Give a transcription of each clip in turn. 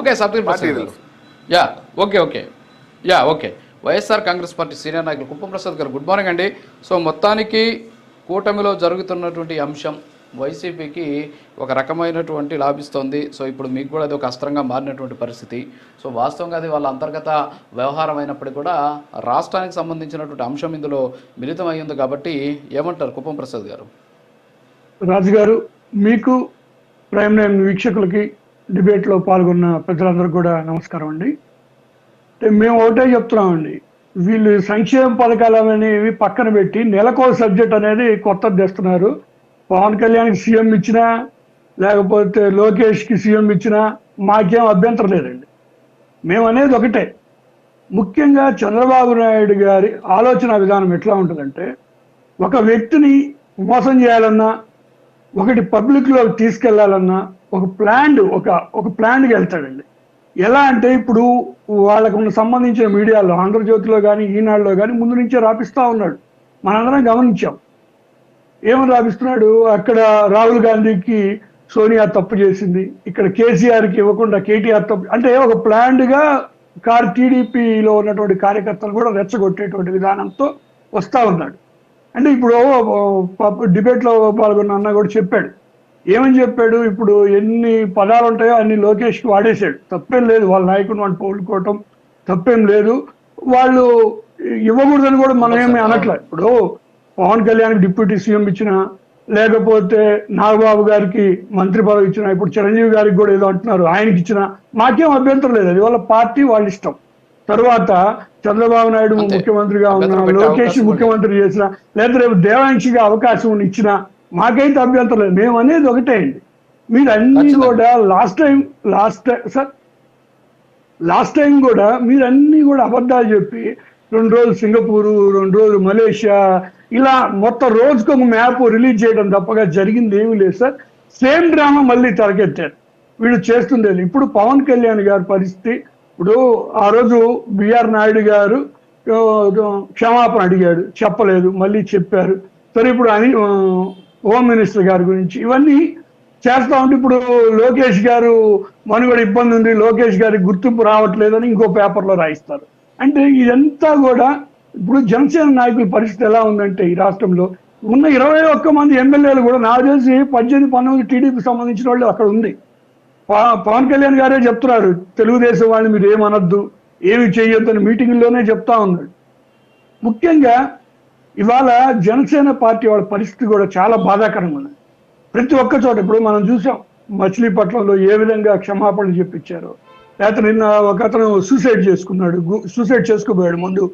Okay subject party Prasad yeah okay okay yeah okay YSR Congress party senior నాయకులు కుప్పం ప్రసాద్ గారు good morning అండి. So మొత్తానికి కూటమిలో జరుగుతున్నటువంటి అంశం వైసీపీకి ఒక రకమైనటువంటి లాభిస్తోంది. సో ఇప్పుడు మీకు కూడా అది ఒక అస్త్రంగా మారినటువంటి పరిస్థితి. సో వాస్తవంగా అది వాళ్ళ అంతర్గత వ్యవహారం అయినప్పటికీ కూడా రాష్ట్రానికి సంబంధించినటువంటి అంశం ఇందులో మిళితం అయ్యింది కాబట్టి ఏమంటారు కుప్పం ప్రసాద్ గారు? రాజు గారు మీకు ప్రైమ్ వీక్షకులకి డిబేట్లో పాల్గొన్న ప్రజలందరికీ కూడా నమస్కారం అండి. అంటే మేము ఒకటే చెప్తున్నామండి. వీళ్ళు సంక్షేమ పథకాలు అనేవి పక్కన పెట్టి నెలకో సబ్జెక్ట్ అనేది కొత్తది తెస్తున్నారు. పవన్ కళ్యాణ్కి సీఎం ఇచ్చినా లేకపోతే లోకేష్కి సీఎం ఇచ్చినా మాకేం అభ్యంతరం లేదండి. మేము అనేది ఒకటే. ముఖ్యంగా చంద్రబాబు నాయుడు గారి ఆలోచన విధానం ఎట్లా ఉంటుందంటే ఒక వ్యక్తిని మోసం చేయాలన్నా ఒకటి పబ్లిక్లో తీసుకెళ్ళాలన్నా ఒక ప్లాన్ ఒక ఒక ప్లాన్కి వెళ్తాడండి. ఎలా అంటే ఇప్పుడు వాళ్ళకు సంబంధించిన మీడియాలో ఆంధ్రజ్యోతిలో కానీ ఈనాడులో కానీ ముందు నుంచే రాపిస్తా ఉన్నాడు. మనందరం గమనించాం. ఏమని రాపిస్తున్నాడు? అక్కడ రాహుల్ గాంధీకి సోనియా తప్పు చేసింది. ఇక్కడ కేసీఆర్కి ఇవ్వకుండా కేటీఆర్ తప్పు అంటే ఒక ప్లాన్డ్గా కార్ టీడీపీలో ఉన్నటువంటి కార్యకర్తలు కూడా రెచ్చగొట్టేటువంటి విధానంతో వస్తూ ఉన్నాడు. అంటే ఇప్పుడు డిబేట్లో పాల్గొన్న అన్న కూడా చెప్పాడు. ఏమని చెప్పాడు? ఇప్పుడు ఎన్ని పదాలు ఉంటాయో అన్ని లోకేష్కి వాడేశాడు. తప్పేం లేదు వాళ్ళ నాయకుని వాడిని పోలుకోవటం తప్పేం లేదు. వాళ్ళు ఇవ్వకూడదని కూడా మనం ఏమి అనట్లే. ఇప్పుడు పవన్ కళ్యాణ్ డిప్యూటీ సీఎం ఇచ్చిన లేకపోతే నాగబాబు గారికి మంత్రి పదవి ఇచ్చిన ఇప్పుడు చిరంజీవి గారికి కూడా ఏదో అంటున్నారు ఆయనకి ఇచ్చిన మాకేం అభ్యంతరం లేదు. అది వాళ్ళ పార్టీ వాళ్ళ ఇష్టం. తర్వాత చంద్రబాబు నాయుడు. ముఖ్యమంత్రిగా ఉన్న లోకేష్ ముఖ్యమంత్రి చేసిన లేదా రేపు దేవాంశిగా అవకాశం ఇచ్చిన మాకైతే అభ్యంతరం లేదు మేము అనేది ఒకటే అండి. మీరు అన్ని. కూడా last time last time sir last time కూడా మీరు అన్ని కూడా అబద్ధాలు చెప్పి రెండు రోజులు సింగపూరు రెండు రోజులు మలేషియా ఇలా మొత్తం రోజుకు ఒక మ్యాప్ రిలీజ్ చేయడం తప్పగా జరిగింది ఏమీ లేదు సార్ సేమ్ డ్రామా మళ్ళీ తెరకెత్తారు. వీళ్ళు చేస్తుండేది ఇప్పుడు పవన్ కళ్యాణ్ గారి పరిస్థితి ఇప్పుడు ఆ రోజు బిఆర్ నాయుడు గారు క్షమాపణ అడిగాడు చెప్పలేదు మళ్ళీ చెప్పారు. సరే ఇప్పుడు అని హోమ్ మినిస్టర్ గారి గురించి. ఇవన్నీ చేస్తా ఉంటే ఇప్పుడు లోకేష్ గారు మనుగడ ఇబ్బంది ఉంది లోకేష్ గారికి గుర్తింపు రావట్లేదని ఇంకో పేపర్లో రాయిస్తారు. అంటే ఇదంతా కూడా ఇప్పుడు జనసేన నాయకుల పరిస్థితి ఎలా ఉందంటే ఈ రాష్ట్రంలో ఉన్న ఇరవై ఒక్క మంది ఎమ్మెల్యేలు కూడా నాకు తెలిసి పద్దెనిమిది పంతొమ్మిది టీడీపీ సంబంధించిన వాళ్ళు అక్కడ ఉంది. ప- పవన్ కళ్యాణ్ గారే చెప్తున్నారు తెలుగుదేశం వాళ్ళని మీరు ఏమనొద్దు ఏమి చేయొద్దని మీటింగ్లోనే చెప్తా ఉన్నాడు. ముఖ్యంగా ఇవాళ జనసేన పార్టీ వాళ్ళ పరిస్థితి కూడా చాలా బాధాకరంగా ఉంది. ప్రతి ఒక్క చోట ఇప్పుడు మనం చూసాం మచిలీపట్నంలో ఏ విధంగా క్షమాపణలు చెప్పించారు. లేకపోతే నిన్న ఒక అతను సూసైడ్ చేసుకున్నాడు సూసైడ్ చేసుకోబోయాడు ముందు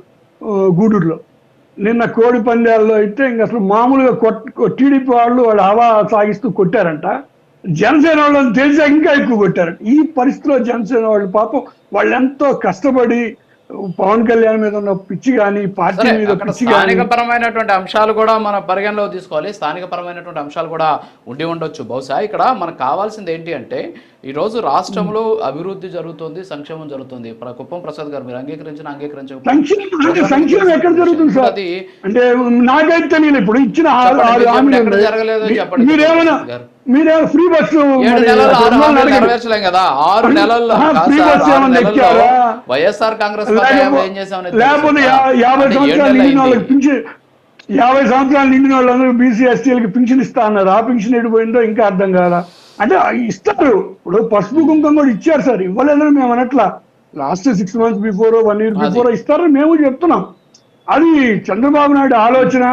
గూడూరులో. నిన్న కోడి పందాల్లో అయితే ఇంక అసలు మామూలుగా కొట్ టీడీపీ వాళ్ళు వాళ్ళు హవా సాగిస్తూ కొట్టారంట. జనసేన వాళ్ళని తెలిసి ఇంకా ఎక్కువ కొట్టారు ఈ పరిస్థితిలో జనసేన వాళ్ళు పాపం వాళ్ళు ఎంతో కష్టపడి పవన్ కళ్యాణ్ మీద ఉన్న పిచ్చి కానీ పార్టీ మీద స్థానిక పరమైనటువంటి అంశాలు కూడా మన పరిగణలో తీసుకోవాలి. స్థానిక పరమైనటువంటి అంశాలు కూడా ఉండి ఉండొచ్చు. బహుశా ఇక్కడ మనకు కావాల్సింది ఏంటి అంటే ఈ రోజు రాష్ట్రంలో అభివృద్ధి జరుగుతుంది సంక్షేమం జరుగుతుంది కుప్పం ప్రసాద్ గారు మీరు అంగీకరించిన అంగీకరించకపోయినా సంక్షేమం అంటే సంక్షేమం ఎక్కడ జరుగుతుంది సార్ అది అంటే నాకైతే తెలియదు ఇప్పుడు ఇచ్చిన చెప్పండి, మీరు. జరగలేదో చెప్పండి. మీరేమైనా ఫ్రీ బస్సు. నెరవేర్చలేం కదా ఆరు నెలల్లో? వైఎస్ఆర్ కాంగ్రెస్ లేకపోతే- యాభై సంవత్సరాలు యాభై సంవత్సరాలు నిండిన వాళ్ళందరూ బీసీ ఎస్టీలకి పింఛన్ ఇస్తా అన్నారు. ఆ పింఛన్ ఎడిపోయిందో ఇంకా అర్థం కాదా అంటే ఇస్తారు. ఇప్పుడు పసుపు కుంకుమ కూడా ఇచ్చారు సార్. ఇవ్వలేదని మేము అనట్లా. Last six months before one year before ఇస్తారని మేము చెప్తున్నాం. అది చంద్రబాబు నాయుడు ఆలోచన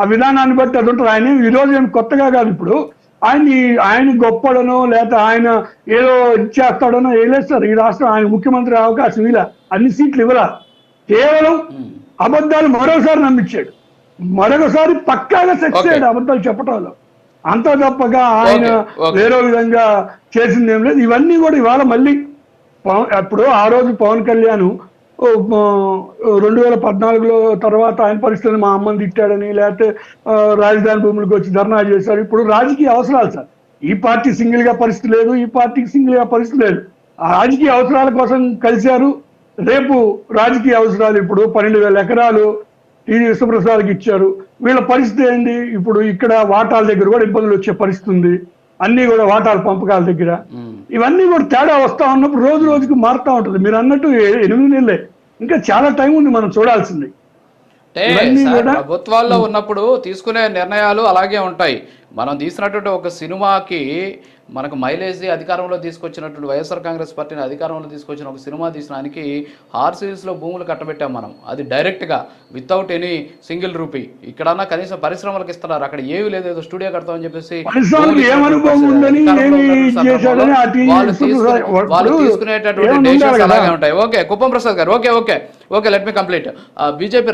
ఆ విధానాన్ని బట్టి అది ఉంటుంది. ఆయన ఈ రోజు ఏం కొత్తగా కాదు ఇప్పుడు. ఆయన ఆయన గొప్పడనో లేకపోతే ఆయన ఏదో ఇచ్చేస్తాడనో వేలేస్తారు ఈ రాష్ట్రం ఆయన ముఖ్యమంత్రి అవకాశం ఇలా అన్ని సీట్లు ఇవ్వరా కేవలం అబద్ధాలు మరోసారి నమ్మించాడు. మరొకసారి పక్కాగా Okay. అయ్యాడు అబద్ధాలు చెప్పటంలో. అంత తప్పగా ఆయన. వేరే విధంగా చేసింది ఏం లేదు. ఇవన్నీ కూడా ఇవాళ మళ్ళీ అప్పుడు ఆ రోజు పవన్ కళ్యాణ్ రెండు వేల పద్నాలుగులో తర్వాత ఆయన పరిస్థితులు మా అమ్మని తిట్టాడని లేకపోతే రాజధాని భూములకు వచ్చి ధర్నా చేశారు ఇప్పుడు రాజకీయ అవసరాలు సార్. ఈ పార్టీ సింగిల్గా పరిస్థితి లేదు ఈ పార్టీకి సింగిల్గా పరిస్థితి లేదు. ఆ రాజకీయ అవసరాల కోసం కలిశారు. రేపు రాజకీయ అవసరాలు ఇప్పుడు పన్నెండు వేల ఎకరాలు టీ విశ్వప్రసాద్కి ఇచ్చారు. వీళ్ళ పరిస్థితి ఏంటి? ఇప్పుడు ఇక్కడ వాటాల దగ్గర కూడా ఇబ్బందులు వచ్చే పరిస్థితి ఉంది. అన్ని కూడా వాటాల పంపకాల దగ్గర. ఇవన్నీ కూడా తేడా వస్తా ఉన్నప్పుడు రోజు రోజుకి మారుతా ఉంటుంది. మీరు అన్నట్టు ఎనిమిది నెలలే. ఇంకా చాలా టైం ఉంది మనం చూడాల్సింది. ప్రభుత్వాల్లో ఉన్నప్పుడు తీసుకునే నిర్ణయాలు అలాగే ఉంటాయి. మనం తీసినటువంటి ఒక సినిమాకి మనకు మైలేజ్ అధికారంలో తీసుకొచ్చినటువంటి వైఎస్ఆర్ కాంగ్రెస్ పార్టీని అధికారంలో తీసుకొచ్చిన ఒక సినిమా తీసినానికి లో భూములు కట్టబెట్టాం మనం. అది డైరెక్ట్గా వితౌట్ ఎనీ సింగిల్ రూపీ ఇక్కడన్నా కనీసం పరిశ్రమలకు ఇస్తున్నారు. అక్కడ ఏమీ లేదు. ఏదో స్టూడియో కడతామని చెప్పేసి వాళ్ళు తీసుకునే- తీసుకునేటటువంటి డెసిషన్స్? అలాగే ఉంటాయి. Okay Kuppam Prasad garu. Okay okay. Okay let me complete BJP